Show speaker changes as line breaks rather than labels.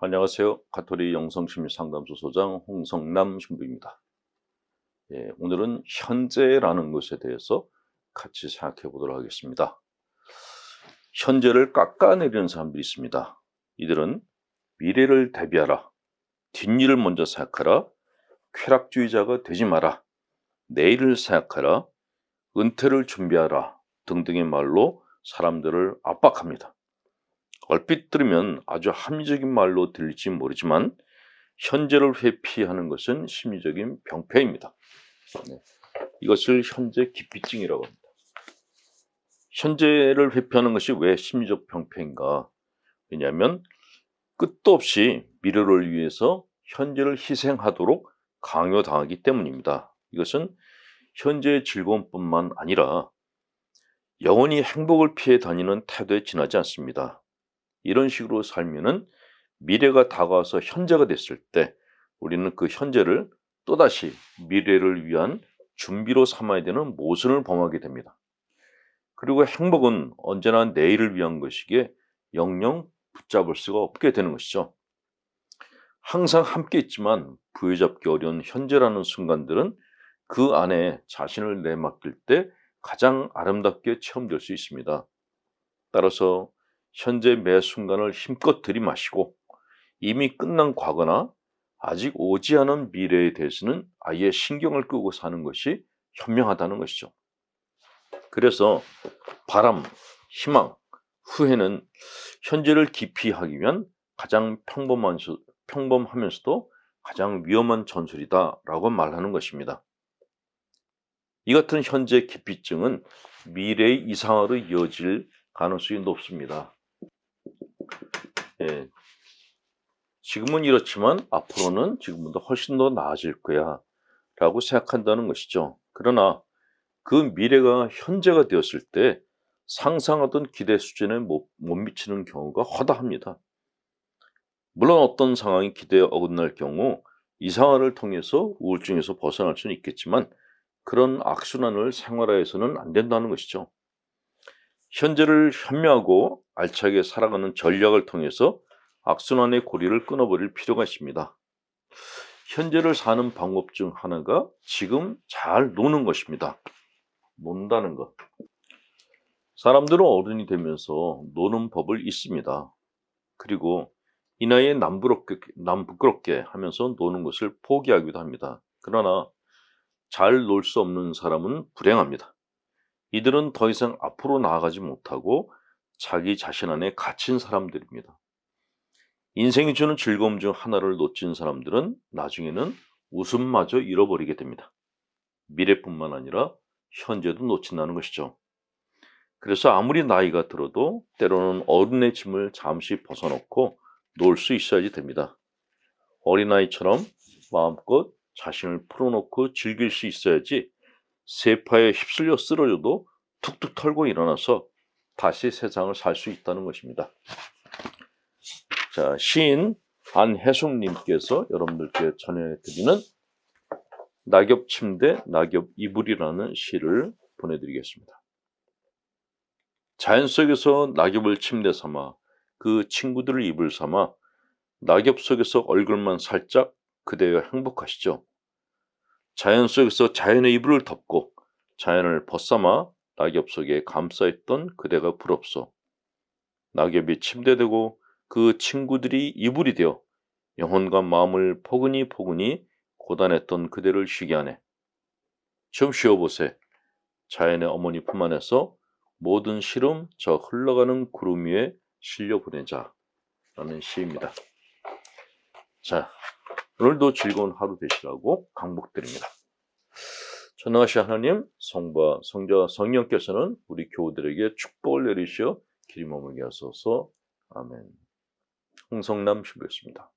안녕하세요. 가톨릭 영성심리상담소 소장 홍성남 신부입니다. 예, 오늘은 현재라는 것에 대해서 같이 생각해 보도록 하겠습니다. 현재를 깎아내리는 사람들이 있습니다. 이들은 미래를 대비하라, 뒷일을 먼저 생각하라, 쾌락주의자가 되지 마라, 내일을 생각하라, 은퇴를 준비하라 등등의 말로 사람들을 압박합니다. 얼핏 들으면 아주 합리적인 말로 들릴지 모르지만 현재를 회피하는 것은 심리적인 병폐입니다. 네. 이것을 현재 기피증이라고 합니다. 현재를 회피하는 것이 왜 심리적 병폐인가? 왜냐하면 끝도 없이 미래를 위해서 현재를 희생하도록 강요당하기 때문입니다. 이것은 현재의 즐거움뿐만 아니라 영원히 행복을 피해 다니는 태도에 지나지 않습니다. 이런 식으로 살면은 미래가 다가와서 현재가 됐을 때 우리는 그 현재를 또다시 미래를 위한 준비로 삼아야 되는 모순을 범하게 됩니다. 그리고 행복은 언제나 내일을 위한 것이기에 영영 붙잡을 수가 없게 되는 것이죠. 항상 함께 있지만 부여잡기 어려운 현재라는 순간들은 그 안에 자신을 내맡길 때 가장 아름답게 체험될 수 있습니다. 따라서 현재 매 순간을 힘껏 들이마시고 이미 끝난 과거나 아직 오지 않은 미래에 대해서는 아예 신경을 끄고 사는 것이 현명하다는 것이죠. 그래서 바람, 희망, 후회는 현재를 깊이 하기 위한 가장 평범한, 평범하면서도 가장 위험한 전술이다라고 말하는 것입니다. 이 같은 현재 기피증은 미래의 이상화로 이어질 가능성이 높습니다. 예. 지금은 이렇지만 앞으로는 지금보다 훨씬 더 나아질 거야 라고 생각한다는 것이죠. 그러나 그 미래가 현재가 되었을 때 상상하던 기대 수준에 못, 못 미치는 경우가 허다합니다. 물론 어떤 상황이 기대에 어긋날 경우 이상화를 통해서 우울증에서 벗어날 수는 있겠지만 그런 악순환을 생활화해서는 안 된다는 것이죠. 현재를 현명하고 알차게 살아가는 전략을 통해서 악순환의 고리를 끊어버릴 필요가 있습니다. 현재를 사는 방법 중 하나가 지금 잘 노는 것입니다. 논다는 것. 사람들은 어른이 되면서 노는 법을 잊습니다. 그리고 이 나이에 남부럽게, 남부끄럽게 하면서 노는 것을 포기하기도 합니다. 그러나 잘 놀 수 없는 사람은 불행합니다. 이들은 더 이상 앞으로 나아가지 못하고 자기 자신 안에 갇힌 사람들입니다. 인생이 주는 즐거움 중 하나를 놓친 사람들은 나중에는 웃음마저 잃어버리게 됩니다. 미래뿐만 아니라 현재도 놓친다는 것이죠. 그래서 아무리 나이가 들어도 때로는 어른의 짐을 잠시 벗어놓고 놀 수 있어야지 됩니다. 어린아이처럼 마음껏 자신을 풀어놓고 즐길 수 있어야지 세파에 휩쓸려 쓰러져도 툭툭 털고 일어나서 다시 세상을 살 수 있다는 것입니다. 자, 시인 안혜숙님께서 여러분들께 전해드리는 낙엽 침대, 낙엽 이불이라는 시를 보내드리겠습니다. 자연 속에서 낙엽을 침대 삼아 그 친구들을 이불 삼아 낙엽 속에서 얼굴만 살짝 그대여 행복하시죠? 자연 속에서 자연의 이불을 덮고 자연을 벗삼아 낙엽 속에 감싸있던 그대가 부럽소. 낙엽이 침대되고 그 친구들이 이불이 되어 영혼과 마음을 포근히 포근히 고단했던 그대를 쉬게 하네. 좀 쉬어보세. 자연의 어머니 품 안에서 모든 시름 저 흘러가는 구름 위에 실려 보내자. 라는 시입니다. 자, 오늘도 즐거운 하루 되시라고 강복드립니다. 전능하신 하나님, 성과 성자 성령께서는 우리 교우들에게 축복을 내리시어 길이 머물게 하소서. 아멘. 홍성남 신부였습니다.